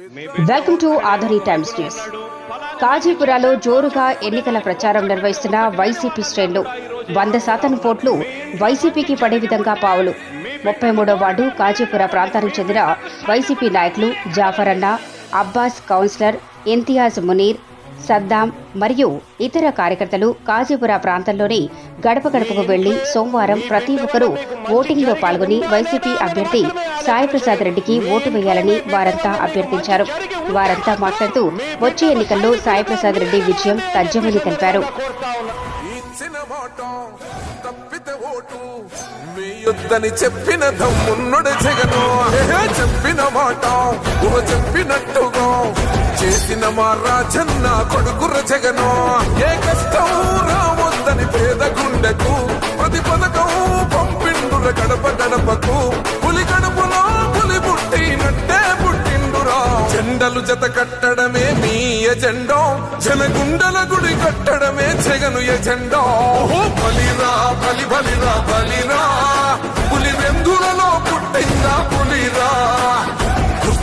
Welcome to Adhari times news కాజీపురాలో జోరుగా ఎన్నికల ప్రచారం నిర్వహిస్తున్న వైసీపీ శ్రేణులు. వంద శాతం ఓట్లు వైసీపీకి పడే విధంగా పావులు. ముప్పై మూడో వార్డు కాజీపుర ప్రాంతానికి చెందిన వైసీపీ నాయకులు జాఫర్ అన్న అబ్బాస్ కౌన్సిలర్ ఇంతియాజ్ మునీర్ సద్దాం మరియు ఇతర కార్యకర్తలు కాజీపురా ప్రాంతంలోని గడప గడపకు వెళ్ళి సోమవారం ప్రతి ఒక్కరూ ఓటింగ్లో పాల్గొని వైసీపీ అభ్యర్థి సాయిప్రసాద్ రెడ్డికి ఓటు వేయాలని వారంతా అభ్యర్థించారు. వారంతా మాట్లాడుతూ వచ్చే ఎన్నికల్లో సాయిప్రసాద్ రెడ్డి విజయం తథ్యమని తెలిపారు. ఇచ్చిన చెప్పిన దమ్మున్నడు జగను. చెప్పిన మాట చెప్పినట్టు మా రాజన్న కొడుకుర జగను. ఏ కష్టం రావద్దని పేద గుండెకు ప్రతి పథకం పంపిండుర గడప గడపకు. పులి గడపలో పులి పుట్టినట్టే పుట్టిండురా. జెండలు జత కట్టడమే మీ ఎజెండో. జనగుండల గుడి కట్టడమే జగను ఎజెండో. బలిరా బలి బలిరా బలిరా.